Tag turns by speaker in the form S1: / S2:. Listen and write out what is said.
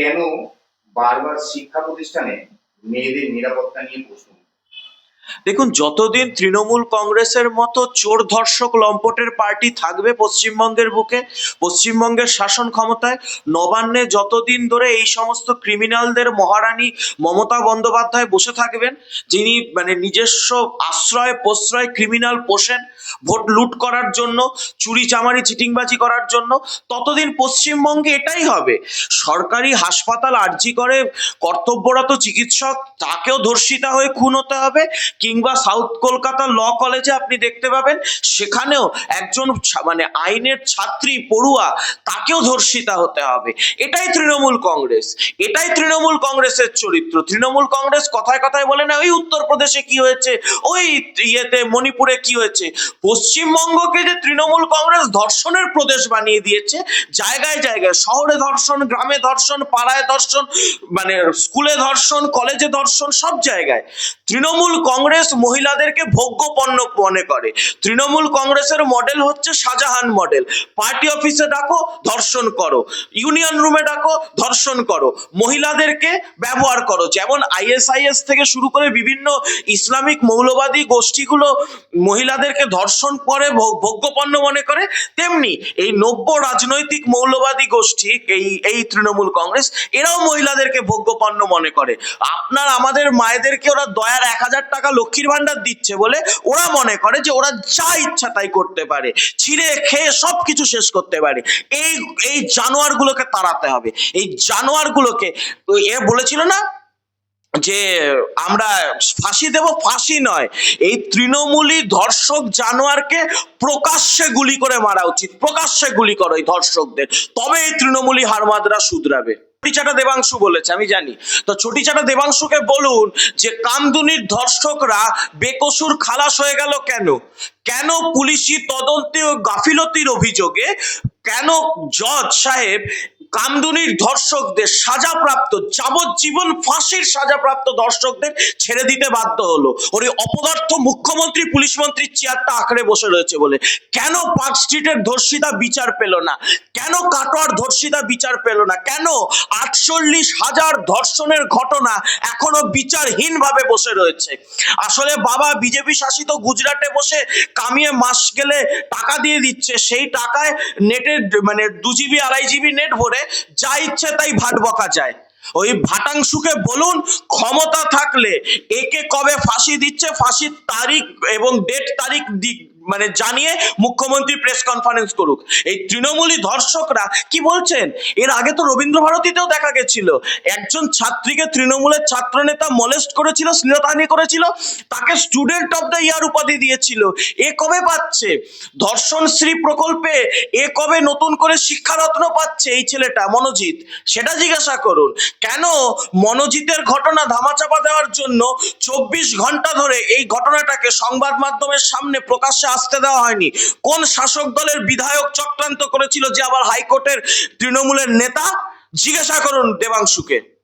S1: কেন বারবার শিক্ষা প্রতিষ্ঠানে মেয়েদের নিরাপত্তা নিয়ে প্রশ্ন?
S2: দেখুন, যতদিন তৃণমূল কংগ্রেসের মতো চোর ধর্ষক লম্পটের পার্টি থাকবে পশ্চিমবঙ্গের বুকে, পশ্চিমবঙ্গের শাসন ক্ষমতায়, নবান্নে যতদিন ধরে এই সমস্ত ক্রিমিনালদের মহারানী মমতা বন্দ্যোপাধ্যায় বসে থাকবেন, যিনি মানে নিজস্ব আশ্রয় প্রশ্রয় ক্রিমিনাল পোষেন, ভোট লুট করার জন্য, চুরি চামারি চিটিংবাজি করার জন্য, ততদিন পশ্চিমবঙ্গে এটাই হবে। সরকারি হাসপাতাল আর্জি করে কর্তব্যরত চিকিৎসক, তাকেও ধর্ষিতা হয়ে খুন হতে হবে কিংবা সাউথ কলকাতা ল কলেজে আপনি দেখতে পাবেন, সেখানেও একজন মানে আইনের ছাত্রী পড়ুয়া তাকেও ধর্ষিতা হতে হবে। এটাই তৃণমূল কংগ্রেস। এটাই তৃণমূল কংগ্রেসের চরিত্র। তৃণমূল কংগ্রেস কথায় কথায় বলে না ওই উত্তরপ্রদেশে কি হয়েছে? ওই ইয়েতে মণিপুরে কি হয়েছে? পশ্চিমবঙ্গকে যে তৃণমূল কংগ্রেস ধর্ষণের প্রদেশ বানিয়ে দিয়েছে, জায়গায় জায়গায়, শহরে ধর্ষণ, গ্রামে ধর্ষণ, পাড়ায় ধর্ষণ মানে স্কুলে ধর্ষণ, কলেজে ধর্ষণ, সব জায়গায়। তৃণমূল কংগ্রেস মহিলাদেরকে ভোগ্য পণ্য মনে করে। তৃণমূল কংগ্রেসের মডেল হচ্ছে শাহজাহান মডেল পার্টি অফিসে ডাকো, ধর্ষণ করো। ইউনিয়ন রুমে ডাকো, ধর্ষণ করো। মহিলাদেরকে ব্যবহার করো। যেমন আইএসআইএস থেকে শুরু করে বিভিন্ন ইসলামিক মৌলবাদী গোষ্ঠীগুলো মহিলাদেরকে ধর্ষণ করে, ভোগ- ভোগ্যপণ্য মনে করে, তেমনি এই নব্য রাজনৈতিক মৌলবাদী গোষ্ঠী, এই এই তৃণমূল কংগ্রেস, এরাও মহিলাদেরকে ভোগ্যপণ্য মনে করে। আপনার, আমাদের মায়েদেরকে ওরা দয়ার এক হাজার টাকা লক্ষ্মীর ভান্ডার দিচ্ছে বলে ওরা মনে করে যে ওরা যা ইচ্ছা তাই করতে পারে। ছিঁড়ে খেয়ে সব কিছু শেষ করতে পারে। এই এই জানোয়ারগুলোকে তাড়াতে হবে। এই জানোয়ারগুলোকে এ বলেছিল না যে আমরা ফাঁসি দেব, ফাঁসি নয়। এই তৃণমূলী ধর্ষক জানোয়ারকে প্রকাশ্যে গুলি করে মারা উচিত। প্রকাশ্যে গুলি করো এই ধর্ষকদের। তবে এই তৃণমূলী হারমাদরা শুধরাবে। ছটিচাটা দেবাংশু বলেছে, আমি জানি। তো ছটিচাটা দেবাংশুকে বলুন যে কামদুনির ধর্ষকরা বেকসুর খালাস হয়ে গেল কেন? কেন পুলিশি তদন্তে গাফিলতির অভিযোগে? কেন জজ সাহেব কামদুনির ধর্ষকদের সাজাপ্রাপ্ত যাবজ্জীবন ফাঁসির সাজাপ্রাপ্ত ধর্ষকদের ছেড়ে দিতে বাধ্য হলো। ওর অপদার্থ মুখ্যমন্ত্রী, পুলিশ মন্ত্রীর চেয়ারটা আঁকড়ে বসে রয়েছে বলে। কেন পার্ক স্ট্রিটের ধর্ষিতা বিচার পেল না? কেন কাটোয়ার ধর্ষিতা বিচার পেল না? কেন আটচল্লিশ হাজার ধর্ষণের ঘটনা এখনও বিচারহীন ভাবে বসে রয়েছে? আসলে বাবা বিজেপি শাসিত গুজরাটে বসে কামিয়ে মাস গেলে টাকা দিয়ে দিচ্ছে। সেই টাকায় নেটের মানে দু জিবি, আড়াই জিবি নেট ভরে যা ইচ্ছে তাই ভাট বকা যায়। ওই ভাটাংশুকে বলুন, ক্ষমতা থাকলে একে কবে ফাঁসি দিচ্ছে? ফাঁসির তারিখ এবং ডেট তারিখ মানে জানিয়ে মুখ্যমন্ত্রী প্রেস কনফারেন্স করুক। এই তৃণমূলী ধর্ষকরা কি বলছেন? এর আগে তো রবীন্দ্র ভারতীতেও দেখা গেছিল। একজন ছাত্রীকে তৃণমূলের ছাত্রনেতা মলেস্ট করেছিল শ্লীলতাহানি করেছিল, তাকে স্টুডেন্ট অফ দ্য ইয়ার উপাধি দিয়েছিল। এ কবে পাচ্ছে? ধর্ষণ শ্রী প্রকল্পে এ কবে নতুন করে শিক্ষারত্ন পাচ্ছে এই ছেলেটা, মনোজিৎ? সেটা জিজ্ঞাসা করুন। কেন মনোজিতের ঘটনা ধামাচাপা দেওয়ার জন্য চব্বিশ ঘণ্টা ধরে এই ঘটনাটাকে সংবাদ মাধ্যমের সামনে প্রকাশ্যে আসতে দেওয়া হয়নি। কোন শাসক দলের বিধায়ক চক্রান্ত করেছিল যে আবার হাইকোর্টের তৃণমূলের নেতা? জিজ্ঞাসা করুন দেবাংশুকে।